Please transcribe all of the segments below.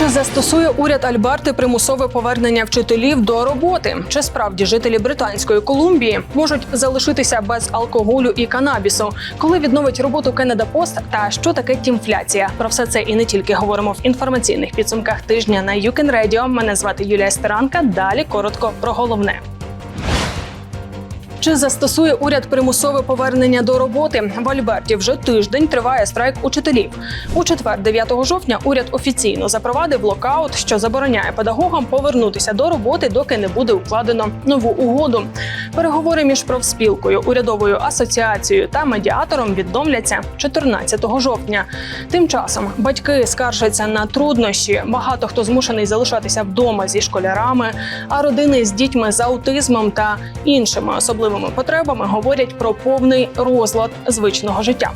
Чи застосує уряд Альберти примусове повернення вчителів до роботи? Чи справді жителі Британської Колумбії можуть залишитися без алкоголю і канабісу? Коли відновить роботу Кенеда Пост та що таке тімфляція? Про все це і не тільки говоримо в інформаційних підсумках тижня на Can Radio. Мене звати Юлія Стеранка. Далі коротко про головне. Чи застосує уряд примусове повернення до роботи? В Альберті вже тиждень триває страйк учителів. У четвер, 9 жовтня, уряд офіційно запровадив локаут, що забороняє педагогам повернутися до роботи, доки не буде укладено нову угоду. Переговори між профспілкою, урядовою асоціацією та медіатором відновляться 14 жовтня. Тим часом батьки скаржаться на труднощі. Багато хто змушений залишатися вдома зі школярами, а родини з дітьми з аутизмом та іншими особливими потребами говорять про повний розлад звичного життя.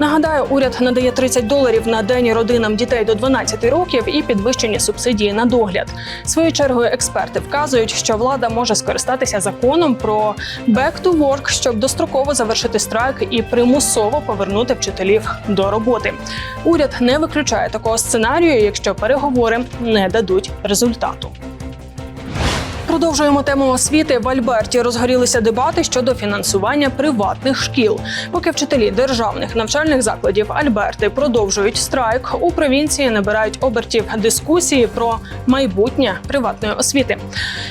Нагадаю, уряд надає 30 доларів на день родинам дітей до 12 років і підвищені субсидії на догляд. Своєю чергою експерти вказують, що влада може скористатися законом про «back to work», щоб достроково завершити страйк і примусово повернути вчителів до роботи. Уряд не виключає такого сценарію, якщо переговори не дадуть результату. Продовжуємо тему освіти. В Альберті розгорілися дебати щодо фінансування приватних шкіл. Поки вчителі державних навчальних закладів Альберти продовжують страйк, у провінції набирають обертів дискусії про майбутнє приватної освіти.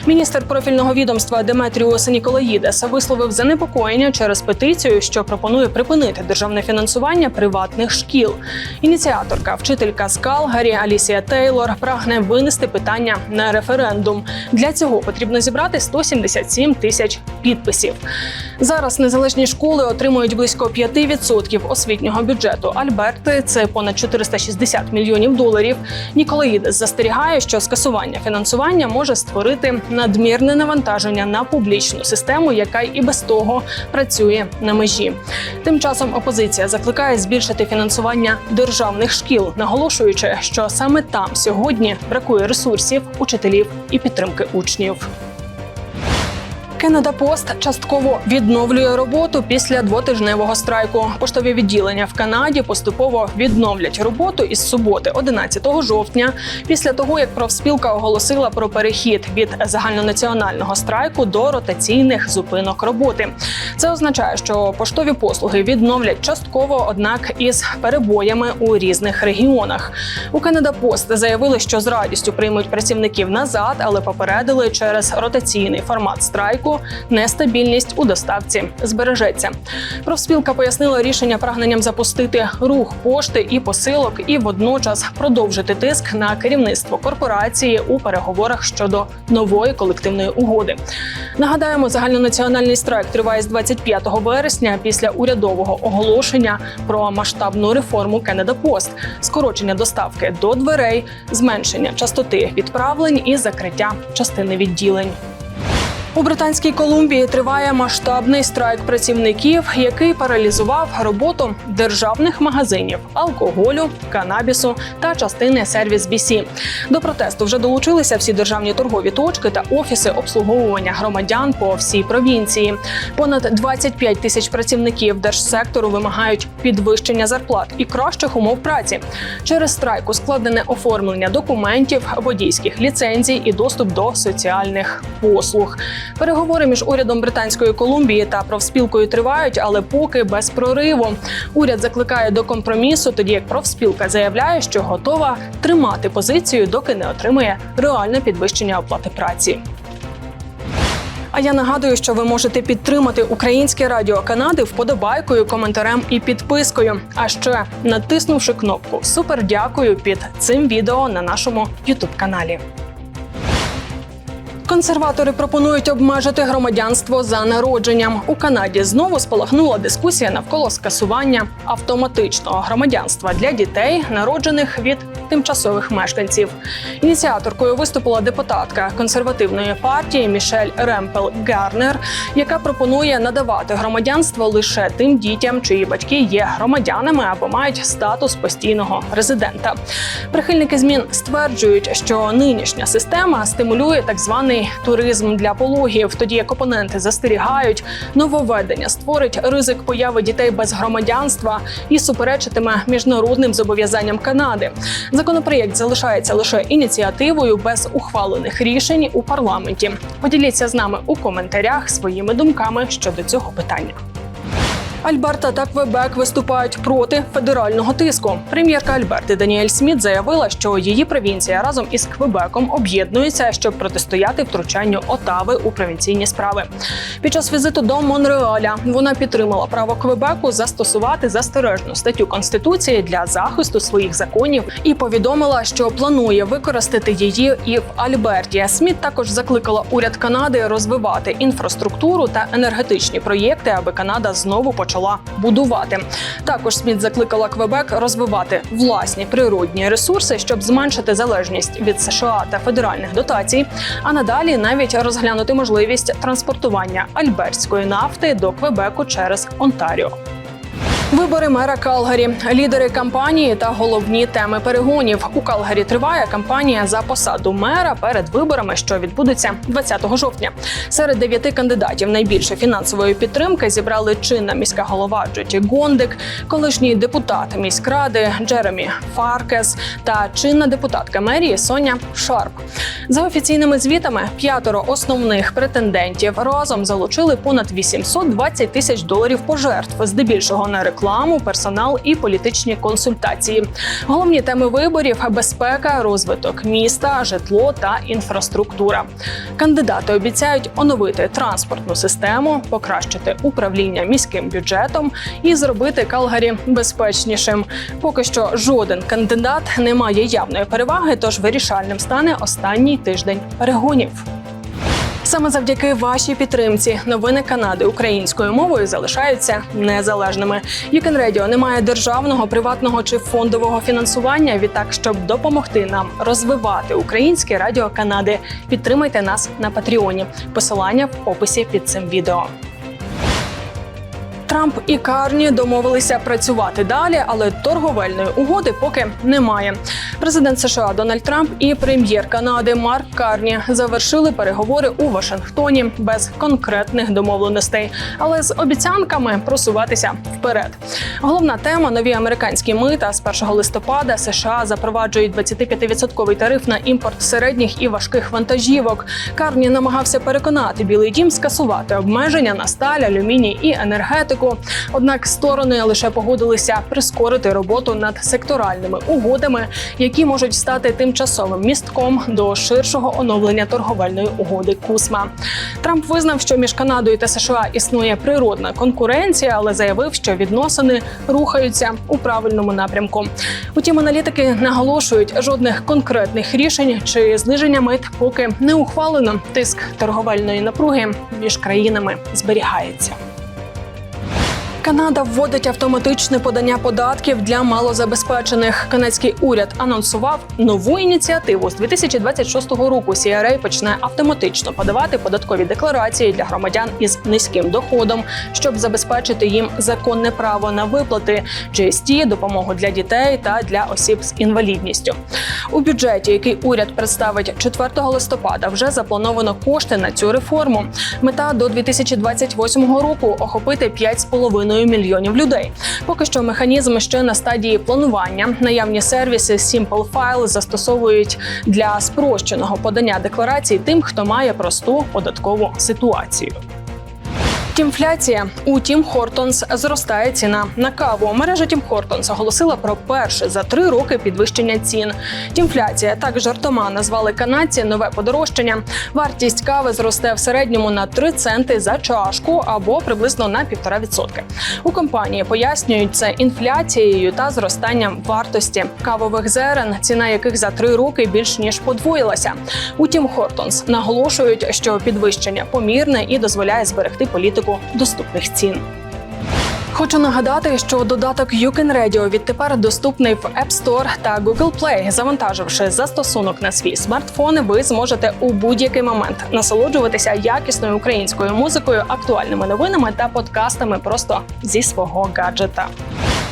Міністр профільного відомства Деметріус Ніколаїдес висловив занепокоєння через петицію, що пропонує припинити державне фінансування приватних шкіл. Ініціаторка, вчителька з Калгарі Алісія Тейлор, прагне винести питання на референдум. Для цього потрібно зібрати 177 тисяч підписів. Зараз незалежні школи отримують близько 5% освітнього бюджету. Альберти це понад 460 мільйонів доларів. Ніколаїдес застерігає, що скасування фінансування може створити надмірне навантаження на публічну систему, яка і без того працює на межі. Тим часом опозиція закликає збільшити фінансування державних шкіл, наголошуючи, що саме там сьогодні бракує ресурсів, учителів і підтримки учнів. love. Кеннеда Пост частково відновлює роботу після двотижневого страйку. Поштові відділення в Канаді поступово відновлять роботу із суботи, 11 жовтня, після того як профспілка оголосила про перехід від загальнонаціонального страйку до ротаційних зупинок роботи. Це означає, що поштові послуги відновлять частково, однак із перебоями у різних регіонах. У Канада Пост заявили, що з радістю приймуть працівників назад, але попередили через ротаційний формат страйку нестабільність у доставці збережеться. Профспілка пояснила рішення прагненням запустити рух пошти і посилок, і водночас продовжити тиск на керівництво корпорації у переговорах щодо нової колективної угоди. Нагадаємо, загальнонаціональний страйк триває з 25 вересня після урядового оголошення про масштабну реформу Canada Post, скорочення доставки до дверей, зменшення частоти відправлень і закриття частини відділень. У Британській Колумбії триває масштабний страйк працівників, який паралізував роботу державних магазинів, алкоголю, канабісу та частини сервіс BC. До протесту вже долучилися всі державні торгові точки та офіси обслуговування громадян по всій провінції. Понад 25 тисяч працівників держсектору вимагають підвищення зарплат і кращих умов праці. Через страйк ускладнене оформлення документів, водійських ліцензій і доступ до соціальних послуг. Переговори між урядом Британської Колумбії та профспілкою тривають, але поки без прориву. Уряд закликає до компромісу, тоді як профспілка заявляє, що готова тримати позицію, доки не отримає реальне підвищення оплати праці. А я нагадую, що ви можете підтримати Українське Радіо Канади вподобайкою, коментарем і підпискою. А ще натиснувши кнопку Супер дякую під цим відео на нашому Ютуб каналі. Консерватори пропонують обмежити громадянство за народженням. У Канаді знову спалахнула дискусія навколо скасування автоматичного громадянства для дітей, народжених від тимчасових мешканців. Ініціаторкою виступила депутатка консервативної партії Мішель Ремпел Гарнер, яка пропонує надавати громадянство лише тим дітям, чиї батьки є громадянами або мають статус постійного резидента. Прихильники змін стверджують, що нинішня система стимулює так званий Заборонений туризм для пологів, тоді як опоненти застерігають, нововведення створить ризик появи дітей без громадянства і суперечитиме міжнародним зобов'язанням Канади. Законопроєкт залишається лише ініціативою без ухвалених рішень у парламенті. Поділіться з нами у коментарях своїми думками щодо цього питання. Альберта та Квебек виступають проти федерального тиску. Прем'єрка Альберти Даніель Сміт заявила, що її провінція разом із Квебеком об'єднується, щоб протистояти втручанню Отави у провінційні справи. Під час візиту до Монреаля вона підтримала право Квебеку застосувати застережну статтю конституції для захисту своїх законів і повідомила, що планує використати її і в Альберті. Сміт також закликала уряд Канади розвивати інфраструктуру та енергетичні проєкти, аби Канада знову почала будувати. Також Сміт закликала Квебек розвивати власні природні ресурси, щоб зменшити залежність від США та федеральних дотацій, а надалі навіть розглянути можливість транспортування альберської нафти до Квебеку через Онтаріо. Вибори мера Калгарі, лідери кампанії та головні теми перегонів. У Калгарі триває кампанія за посаду мера перед виборами, що відбудуться 20 жовтня. Серед дев'яти кандидатів найбільше фінансової підтримки зібрали чинна міська голова Джоті Гондик, колишній депутат міськради Джеремі Фаркес та чинна депутатка мерії Соня Шарп. За офіційними звітами, п'ятеро основних претендентів разом залучили понад 820 тисяч доларів пожертв, здебільшого на рекламу, персонал і політичні консультації. Головні теми виборів безпека, розвиток міста, житло та інфраструктура. Кандидати обіцяють оновити транспортну систему, покращити управління міським бюджетом і зробити Калгарі безпечнішим. Поки що жоден кандидат не має явної переваги, тож вирішальним стане останній тиждень перегонів. Саме завдяки вашій підтримці новини Канади українською мовою залишаються незалежними. Юкен Радіо не має державного, приватного чи фондового фінансування. Відтак, щоб допомогти нам розвивати українське радіо Канади, підтримайте нас на Патреоні. Посилання в описі під цим відео. Трамп і Карні домовилися працювати далі, але торговельної угоди поки немає. Президент США Дональд Трамп і прем'єр Канади Марк Карні завершили переговори у Вашингтоні без конкретних домовленостей, але з обіцянками просуватися вперед. Головна тема нові американські мита з 1 листопада США запроваджують 25% тариф на імпорт середніх і важких вантажівок. Карні намагався переконати Білий Дім скасувати обмеження на сталь, алюміній і енергетику. Однак сторони лише погодилися прискорити роботу над секторальними угодами, які можуть стати тимчасовим містком до ширшого оновлення торговельної угоди Кусма. Трамп визнав, що між Канадою та США існує природна конкуренція, але заявив, що відносини рухаються у правильному напрямку. Утім, аналітики наголошують, жодних конкретних рішень чи зниження мит поки не ухвалено. Тиск торговельної напруги між країнами зберігається. Канада вводить автоматичне подання податків для малозабезпечених. Канадський уряд анонсував нову ініціативу з 2026 року. CRA почне автоматично подавати податкові декларації для громадян із низьким доходом, щоб забезпечити їм законне право на виплати GST, допомогу для дітей та для осіб з інвалідністю. У бюджеті, який уряд представить 4 листопада, вже заплановано кошти на цю реформу. Мета до 2028 року охопити 5,5 мільйонів людей. Поки що механізм ще на стадії планування. Наявні сервіси Simple File застосовують для спрощеного подання декларацій тим, хто має просту податкову ситуацію. Тімфляція у Тім Хортонс зростає ціна на каву. Мережа Тім Хортонс оголосила про перше за три роки підвищення цін. Тімфляція так жартома назвали канадці нове подорожчання. Вартість кави зросте в середньому на 3 центи за чашку або приблизно на 1,5%. У компанії пояснюють це інфляцією та зростанням вартості кавових зерен, ціна яких за три роки більш ніж подвоїлася. Утім, Хортонс наголошують, що підвищення помірне і дозволяє зберегти політику доступних цін. Хочу нагадати, що додаток YouCan Radio відтепер доступний в App Store та Google Play. Завантаживши застосунок на свій смартфон, ви зможете у будь-який момент насолоджуватися якісною українською музикою, актуальними новинами та подкастами просто зі свого гаджета.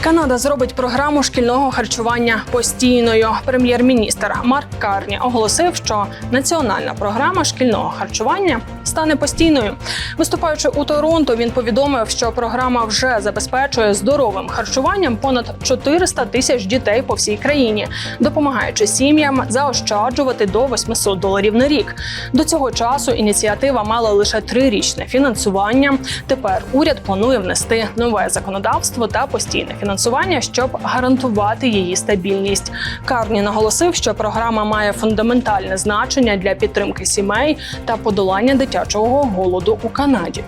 Канада зробить програму шкільного харчування постійною. Прем'єр-міністр Марк Карні оголосив, що національна програма шкільного харчування стане постійною. Виступаючи у Торонто, він повідомив, що програма вже забезпечує здоровим харчуванням понад 400 тисяч дітей по всій країні, допомагаючи сім'ям заощаджувати до 800 доларів на рік. До цього часу ініціатива мала лише трирічне фінансування. Тепер уряд планує внести нове законодавство та постійне фінансування, щоб гарантувати її стабільність. Карні наголосив, що програма має фундаментальне значення для підтримки сімей та подолання дитячого голоду у Канаді.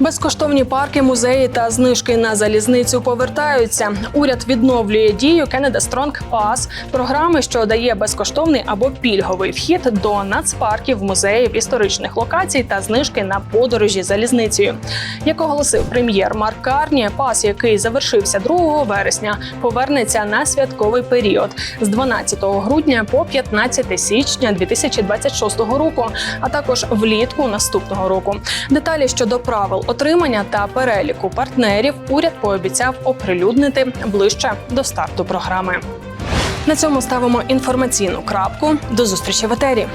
Безкоштовні парки, музеї та знижки на залізницю повертаються. Уряд відновлює дію Canada Strong Pass – програми, що дає безкоштовний або пільговий вхід до нацпарків, музеїв, історичних локацій та знижки на подорожі залізницею. Як оголосив прем'єр Марк Карні, пас, який завершився 2 вересня, повернеться на святковий період з 12 грудня по 15 січня 2026 року, а також влітку наступного року. Деталі щодо правил отримання та переліку партнерів уряд пообіцяв оприлюднити ближче до старту програми. На цьому ставимо інформаційну крапку. До зустрічі в етері.